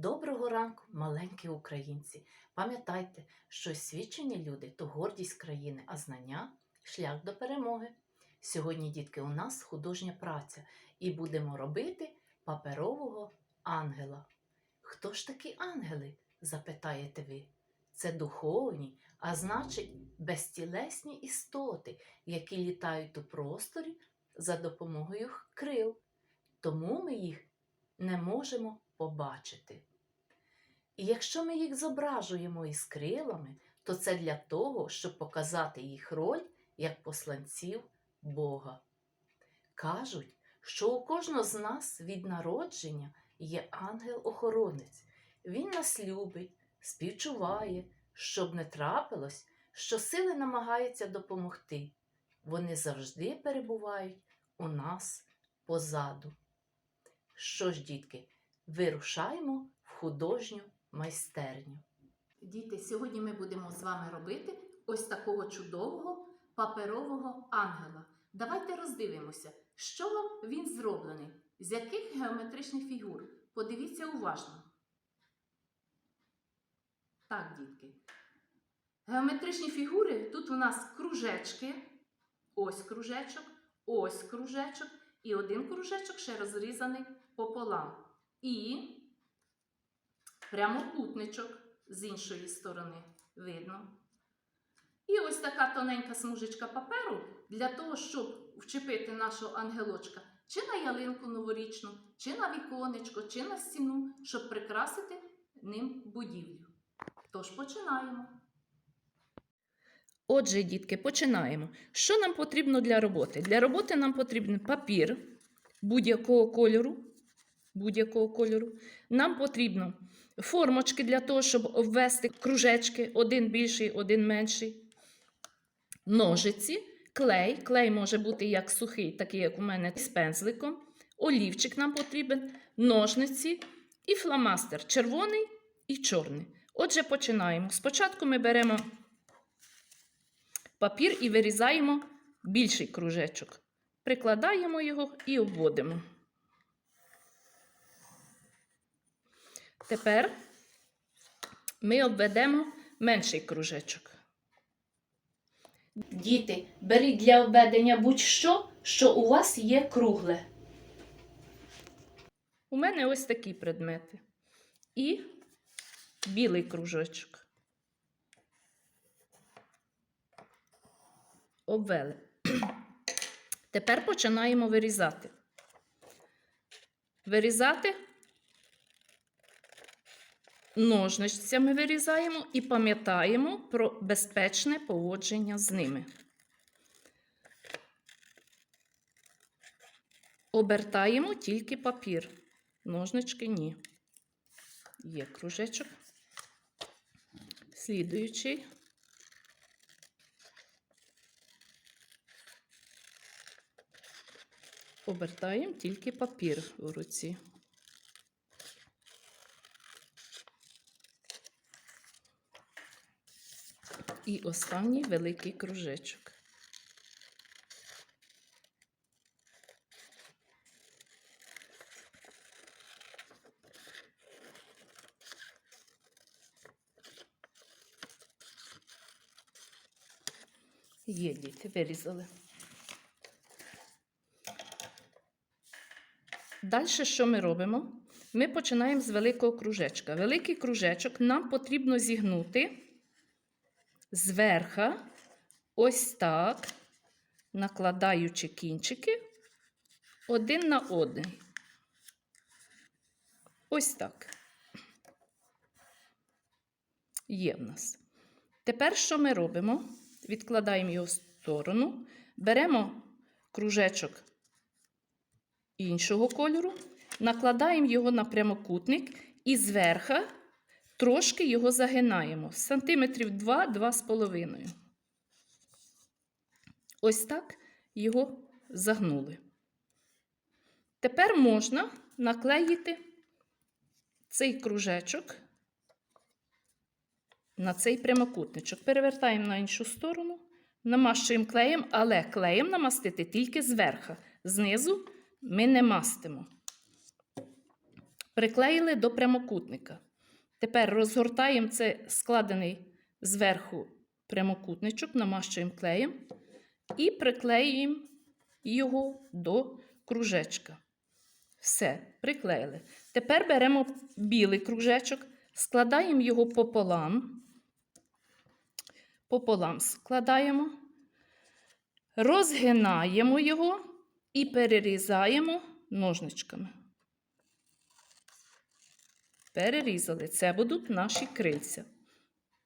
Доброго ранку, маленькі українці. Пам'ятайте, що освічені люди то гордість країни, а знання шлях до перемоги. Сьогодні, дітки, у нас художня праця, і будемо робити паперового ангела. Хто ж такі ангели? запитаєте ви. Це духовні, а значить, безтілесні істоти, які літають у просторі за допомогою крил. Тому ми їх не можемо побачити. І якщо ми їх зображуємо із крилами, то це для того, щоб показати їх роль як посланців Бога. Кажуть, що у кожного з нас від народження є ангел-охоронець. Він нас любить, співчуває, щоб не трапилось, що сили намагаються допомогти. Вони завжди перебувають у нас позаду. Що ж, дітки, вирушаємо в художню майстерню. Діти, сьогодні ми будемо з вами робити ось такого чудового паперового ангела. Давайте роздивимося, з чого він зроблений, з яких геометричних фігур. Подивіться уважно. Так, дітки. Геометричні фігури тут у нас кружечки, ось кружечок, ось кружечок, і один кружечок ще розрізаний пополам. І прямокутничок з іншої сторони видно. І ось така тоненька смужечка паперу для того, щоб вчепити нашого ангелочка чи на ялинку новорічну, чи на віконечко, чи на стіну, щоб прикрасити ним будівлю. Тож починаємо. Отже, дітки, починаємо. Що нам потрібно для роботи? Для роботи нам потрібен папір будь-якого кольору. Будь-якого кольору. Нам потрібно формочки для того, щоб обвести кружечки, один більший, один менший. Ножиці, клей. Клей може бути як сухий, такий, як у мене, з пензликом. Олівчик нам потрібен, ножниці і фломастер червоний і чорний. Отже, починаємо. Спочатку ми беремо папір і вирізаємо більший кружечок. Прикладаємо його і обводимо. Тепер ми обведемо менший кружечок. Діти, беріть для обведення будь-що, що у вас є кругле. У мене ось такі предмети. І білий кружочок. Обвели. Тепер починаємо вирізати. Вирізати ножничцями вирізаємо і пам'ятаємо про безпечне поводження з ними. Обертаємо тільки папір. Ножнички ні. Є кружечок. Слідуючий. Обертаємо тільки папір у руці. І останній великий кружечок. Є діти, вирізали. Далі що ми робимо? Ми починаємо з великого кружечка. Великий кружечок нам потрібно зігнути зверха, ось так, накладаючи кінчики один на один. Ось так. Є в нас. Тепер що ми робимо? Відкладаємо його в сторону, беремо кружечок іншого кольору, накладаємо його на прямокутник і зверха трошки його загинаємо. Сантиметрів 2-2,5. Ось так його загнули. Тепер можна наклеїти цей кружечок на цей прямокутничок. Перевертаємо на іншу сторону, намащуємо клеєм, але клеєм намастити тільки зверху. Знизу ми не мастимо. Приклеїли до прямокутника. Тепер розгортаємо це складений зверху прямокутничок, намащуємо клеєм і приклеюємо його до кружечка. Все, приклеїли. Тепер беремо білий кружечок, складаємо його пополам. Пополам складаємо, розгинаємо його і перерізаємо ножничками. Перерізали. Це будуть наші крильця.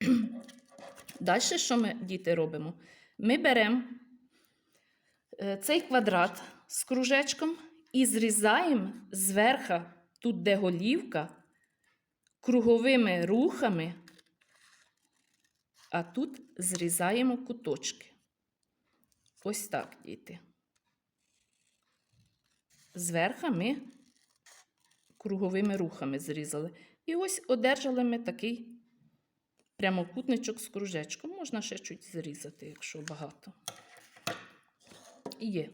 Далі, що ми, діти, робимо? Ми беремо е, цей квадрат з кружечком і зрізаємо зверху, тут де голівка, круговими рухами, а тут зрізаємо куточки. Ось так, діти. Зверху ми круговими рухами зрізали. І ось одержали ми такий прямокутничок з кружечком. Можна ще чуть зрізати, якщо багато. Є.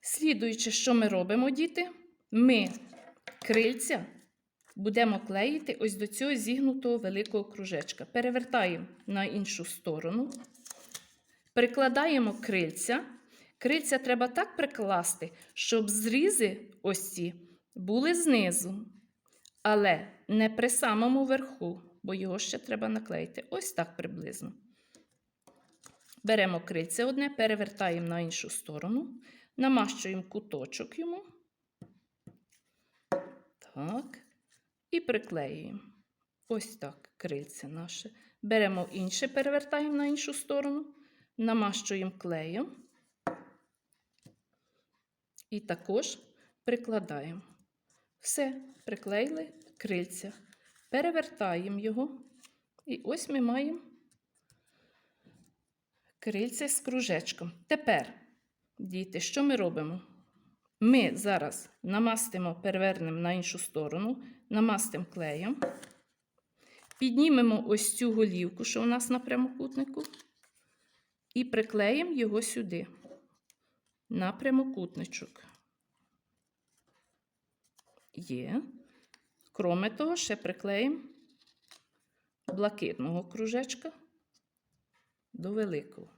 Слідуючи, що ми робимо, діти, ми крильця будемо клеїти ось до цього зігнутого великого кружечка. Перевертаємо на іншу сторону, прикладаємо крильця. Крильця треба так прикласти, щоб зрізи ось ці були знизу, але не при самому верху, бо його ще треба наклеїти. Ось так приблизно. Беремо крильце одне, перевертаємо на іншу сторону, намащуємо куточок йому. Так. І приклеюємо. Ось так крильце наше. Беремо інше, перевертаємо на іншу сторону, намащуємо клеєм. І також прикладаємо. Все, приклеїли крильця. Перевертаємо його. І ось ми маємо крильце з кружечком. Тепер, діти, що ми робимо? Ми зараз намастимо, перевернемо на іншу сторону, намастимо клеєм, піднімемо ось цю голівку, що у нас на прямокутнику, і приклеїмо його сюди, на прямокутничок. Є. Кроме того, ще приклеїмо блакитного кружечка до великого.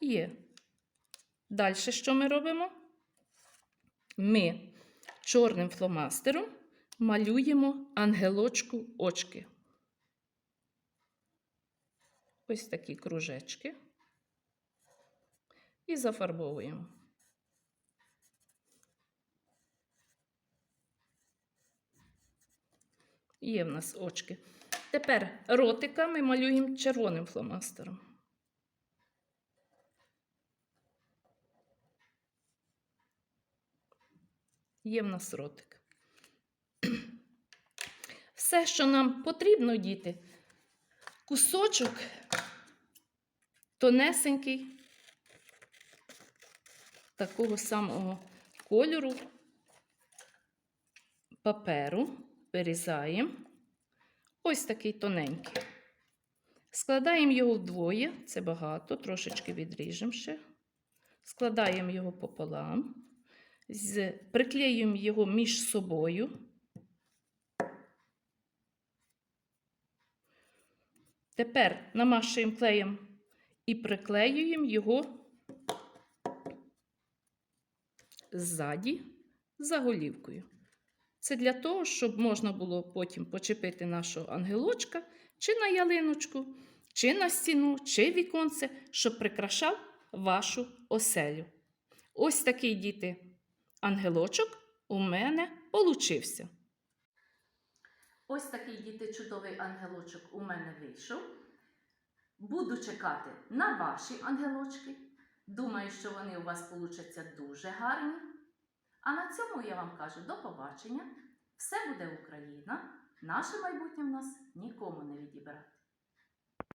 Є. Далі що ми робимо? Ми чорним фломастером малюємо ангелочку очки. Ось такі кружечки. І зафарбовуємо. Є в нас очки. Тепер ротика ми малюємо червоним фломастером. Є в нас ротик. Все, що нам потрібно, діти, кусочок тонесенький, такого самого кольору паперу вирізаємо. Ось такий тоненький. Складаємо його вдвоє, це багато, трошечки відріжемо ще. Складаємо його пополам, приклеюємо його між собою. Тепер намашуємо клеєм і приклеюємо його ззаді за голівкою. Це для того, щоб можна було потім почепити нашого ангелочка чи на ялиночку, чи на стіну, чи віконце, щоб прикрашав вашу оселю. Ось такий діти ангелочок у мене получився. Ось такий діти чудовий ангелочок у мене вийшов. Буду чекати на ваші ангелочки. Думаю, що вони у вас получаться дуже гарні. А на цьому я вам кажу до побачення. Все буде Україна. Наше майбутнє в нас нікому не відібрати.